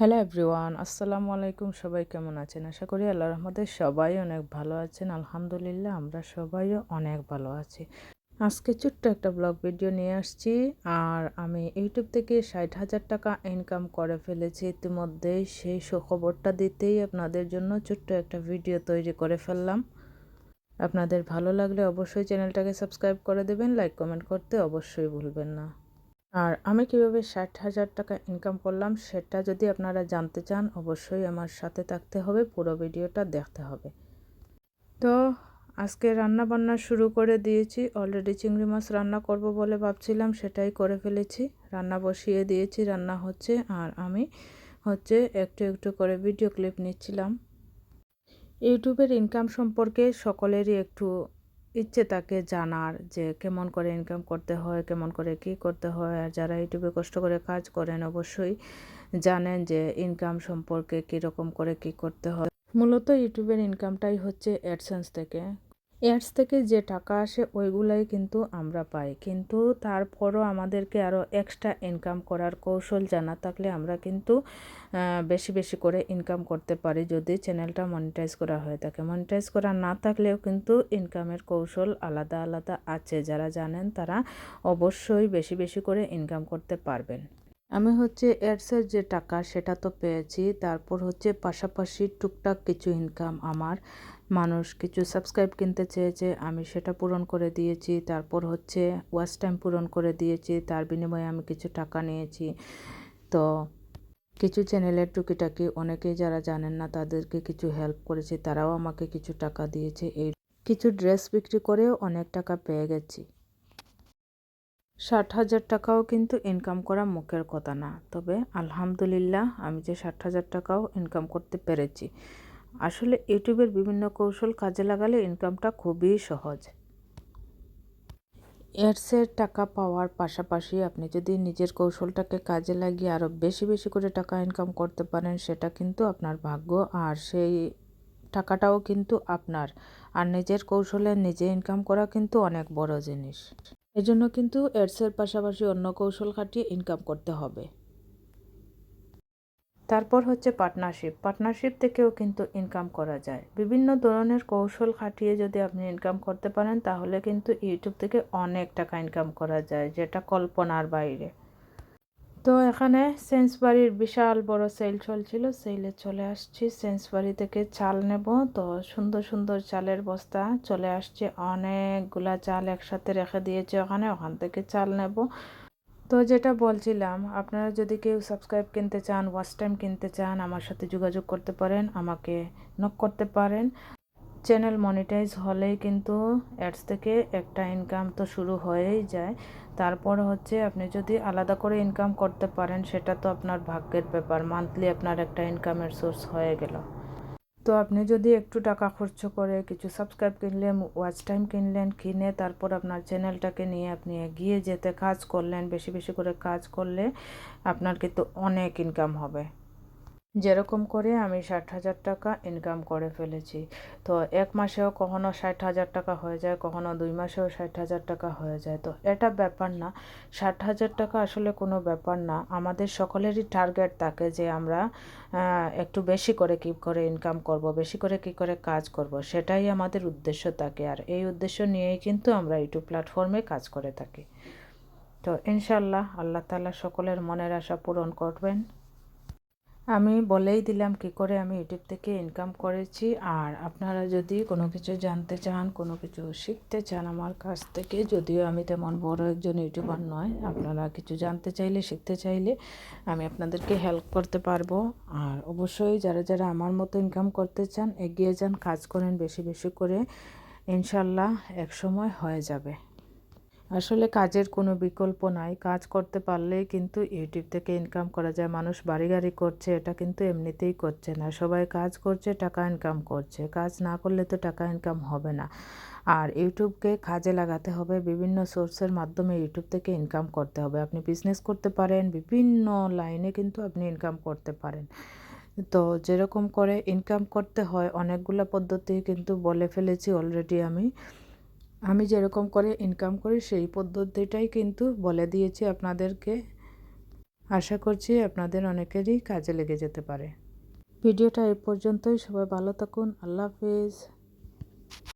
Hello everyone, আসসালামু আলাইকুম। সবাই কেমন আছেন? আশা করি আল্লাহ রহমতে সবাই অনেক ভালো আছেন। আলহামদুলিল্লাহ, আমরা সবাইও অনেক ভালো আছি। আজকে ছোট্ট একটা ব্লগ ভিডিও নিয়ে আসছি। আর আমি ইউটিউব থেকে ষাট হাজার টাকা ইনকাম করে ফেলেছি। ইতিমধ্যেই সেই সুখবরটা দিতেই আপনাদের জন্য ছোট্ট একটা ভিডিও তৈরি করে ফেললাম। আপনাদের ভালো লাগলে অবশ্যই চ্যানেলটাকে সাবস্ক্রাইব করে দেবেন। লাইক, কমেন্ট করতে অবশ্যই ভুলবেন না। আর আমি কীভাবে ষাট হাজার টাকা ইনকাম করলাম, সেটা যদি আপনারা জানতে চান, অবশ্যই আমার সাথে থাকতে হবে, পুরো ভিডিওটা দেখতে হবে। তো আজকে রান্না বান্না শুরু করে দিয়েছি অলরেডি চিংড়ি মাছ রান্না করব বলে ভাবছিলাম, সেটাই করে ফেলেছি। রান্না বসিয়ে দিয়েছি, রান্না হচ্ছে, আর আমি হচ্ছে একটু একটু করে ভিডিও ক্লিপ নিচ্ছিলাম। ইউটিউবের ইনকাম সম্পর্কে সকলেরই একটু ইচ্ছে তাকে জানার যে কেমন করে ইনকাম করতে হয়, কেমন করে কি করতে হয়, আর যারা ইউটিউবে কষ্ট করে কাজ করেন অবশ্যই জানেন যে ইনকাম সম্পর্কে কীরকম করে কি করতে হয়। মূলত ইউটিউবের ইনকামটাই হচ্ছে অ্যাডসেন্স থেকে। অ্যাডস থেকে যে টাকা আসে, ওইগুলাই কিন্তু আমরা পাই। কিন্তু তারপরও আমাদেরকে আরও এক্সট্রা ইনকাম করার কৌশল জানা থাকলে আমরা কিন্তু বেশি বেশি করে ইনকাম করতে পারি যদি চ্যানেলটা মনিটাইজ করা হয়ে থাকে। মনিটাইজ করা না থাকলেও কিন্তু ইনকামের কৌশল আলাদা আলাদা আছে। যারা জানেন তারা অবশ্যই বেশি বেশি করে ইনকাম করতে পারবেন। আমি হচ্ছে অ্যাডসের যে টাকা, সেটা তো পেয়েছি। তারপর হচ্ছে পাশাপাশি টুকটাক কিছু ইনকাম আমার। মানুষ কিছু সাবস্ক্রাইব কিনতে চেয়েছে, আমি সেটা পূরণ করে দিয়েছি, তারপর হচ্ছে ওয়াচ টাইম পূরণ করে দিয়েছি, তার বিনিময়ে আমি কিছু টাকা নিয়েছি। তো কিছু চ্যানেলের টুকিটাকি অনেকেই যারা জানেন না, তাদেরকে কিছু হেল্প করেছি, তারাও আমাকে কিছু টাকা দিয়েছে, এই কিছু ড্রেস বিক্রি করেও অনেক টাকা পেয়ে গেছি। ষাট হাজার টাকাও কিন্তু ইনকাম করা মুখের কথা না, তবে আলহামদুলিল্লাহ আমি যে ষাট হাজার টাকাও ইনকাম করতে পেরেছি। আসলে ইউটিউবের বিভিন্ন কৌশল কাজে লাগালে ইনকামটা খুবই সহজ। এডসের টাকা পাওয়ার পাশাপাশি আপনি যদি নিজের কৌশলটাকে কাজে লাগিয়ে আরও বেশি বেশি করে টাকা ইনকাম করতে পারেন, সেটা কিন্তু আপনার ভাগ্য। আর সেই টাকাটাও কিন্তু আপনার। আর নিজের কৌশলে নিজে ইনকাম করা কিন্তু অনেক বড় জিনিস। এজন্য কিন্তু এডসের পাশাপাশি অন্য কৌশল খাটিয়ে ইনকাম করতে হবে। তারপর হচ্ছে পার্টনারশিপ পার্টনারশিপ থেকেও কিন্তু ইনকাম করা যায়। বিভিন্ন ধরনের কৌশল খাটিয়ে যদি আপনি ইনকাম করতে পারেন, তাহলে কিন্তু ইউটিউব থেকে অনেক টাকা ইনকাম করা যায়, যেটা কল্পনার বাইরে। তো এখানে সেন্সবাড়ির বিশাল বড় সেল চলছিল। সেলে চলে আসছি। সেন্সবাড়ি থেকে চাল নেব। তো সুন্দর সুন্দর চালের বস্তা চলে আসছে। অনেকগুলা চাল একসাথে রেখে দিয়েছে ওখানে। ওখান থেকে চাল নেব। তো যেটা বলছিলাম, আপনারা যদি কেউ সাবস্ক্রাইব কিনতে চান ওয়াচ টাইম কিনতে চান, আমার সাথে যোগাযোগ করতে পারেন, আমাকে নক করতে পারেন। চ্যানেল মনিটাইজ হলেই কিন্তু অ্যাডস থেকে একটা ইনকাম তো শুরু হয়েই যায়। তারপর হচ্ছে আপনি যদি আলাদা করে ইনকাম করতে পারেন, সেটা তো আপনার ভাগ্যের ব্যাপার। মান্থলি আপনার একটা ইনকামের সোর্স হয়ে গেল। তো আপনি যদি একটু টাকা খরচ করে কিছু সাবস্ক্রাইব কিনলেন ওয়াচ টাইম কিনলেন, কিনে তারপর আপনার চ্যানেলটাকে নিয়ে আপনি এগিয়ে যেতে কাজ করলেন, বেশি বেশি করে কাজ করলে আপনার কিন্তু অনেক ইনকাম হবে। যেরকম করে আমি ষাট হাজার টাকা ইনকাম করে ফেলেছি। তো এক মাসেও কখনো ষাট হাজার টাকা হয়ে যায়, কখনো দুই মাসেও ষাট হাজার টাকা হয়ে যায়। তো এটা ব্যাপার না। ষাট হাজার টাকা আসলে কোনো ব্যাপার না। আমাদের সকলেরই টার্গেট থাকে যে আমরা একটু বেশি করে কী করে ইনকাম করব, বেশি করে কী করে কাজ করব, সেটাই আমাদের উদ্দেশ্য থাকে। আর এই উদ্দেশ্য নিয়েই কিন্তু আমরা ইউটিউব প্ল্যাটফর্মে কাজ করে থাকি। তো ইনশাল্লাহ আল্লাহ তালা সকলের মনের আশা পূরণ করবেন। আমি বলেই দিলাম কি করে আমি ইউটিউব থেকে ইনকাম করেছি। আর আপনারা যদি কোনো কিছু জানতে চান, কোনো কিছু শিখতে চান আমার কাছ থেকে, যদিও আমি তেমন বড় একজন ইউটিউবার নয়, আপনারা কিছু জানতে চাইলে, শিখতে চাইলে আমি আপনাদেরকে হেল্প করতে পারব। আর অবশ্যই যারা যারা আমার মতো ইনকাম করতে চান, এগিয়ে যান, কাজ করেন বেশি বেশি করে, ইনশাল্লাহ এক সময় হয়ে যাবে। আসলে কাজের কোনো বিকল্প নাই। কাজ করতে পারলেই কিন্তু ইউটিউব থেকে ইনকাম করা যায়। মানুষ বাড়ি গাড়ি করছে, এটা কিন্তু এমনিতেই করছে না। সবাই কাজ করছে, টাকা ইনকাম করছে। কাজ না করলে তো টাকা ইনকাম হবে না। আর ইউটিউবকে কাজে লাগাতে হবে। বিভিন্ন সোর্সের মাধ্যমে ইউটিউব থেকে ইনকাম করতে হবে। আপনি বিজনেস করতে পারেন, বিভিন্ন লাইনে কিন্তু আপনি ইনকাম করতে পারেন। তো যেরকম করে ইনকাম করতে হয়, অনেকগুলো পদ্ধতি কিন্তু বলে ফেলেছি অলরেডি আমি। আমি যেরকম করে ইনকাম করি সেই পদ্ধতিটাই কিন্তু বলে দিয়েছি আপনাদেরকে। আশা করছি আপনাদের অনেকেরই কাজে লেগে যেতে পারে। ভিডিওটা এ পর্যন্তই। সবাই ভালো থাকুন। আল্লাহ হাফিজ।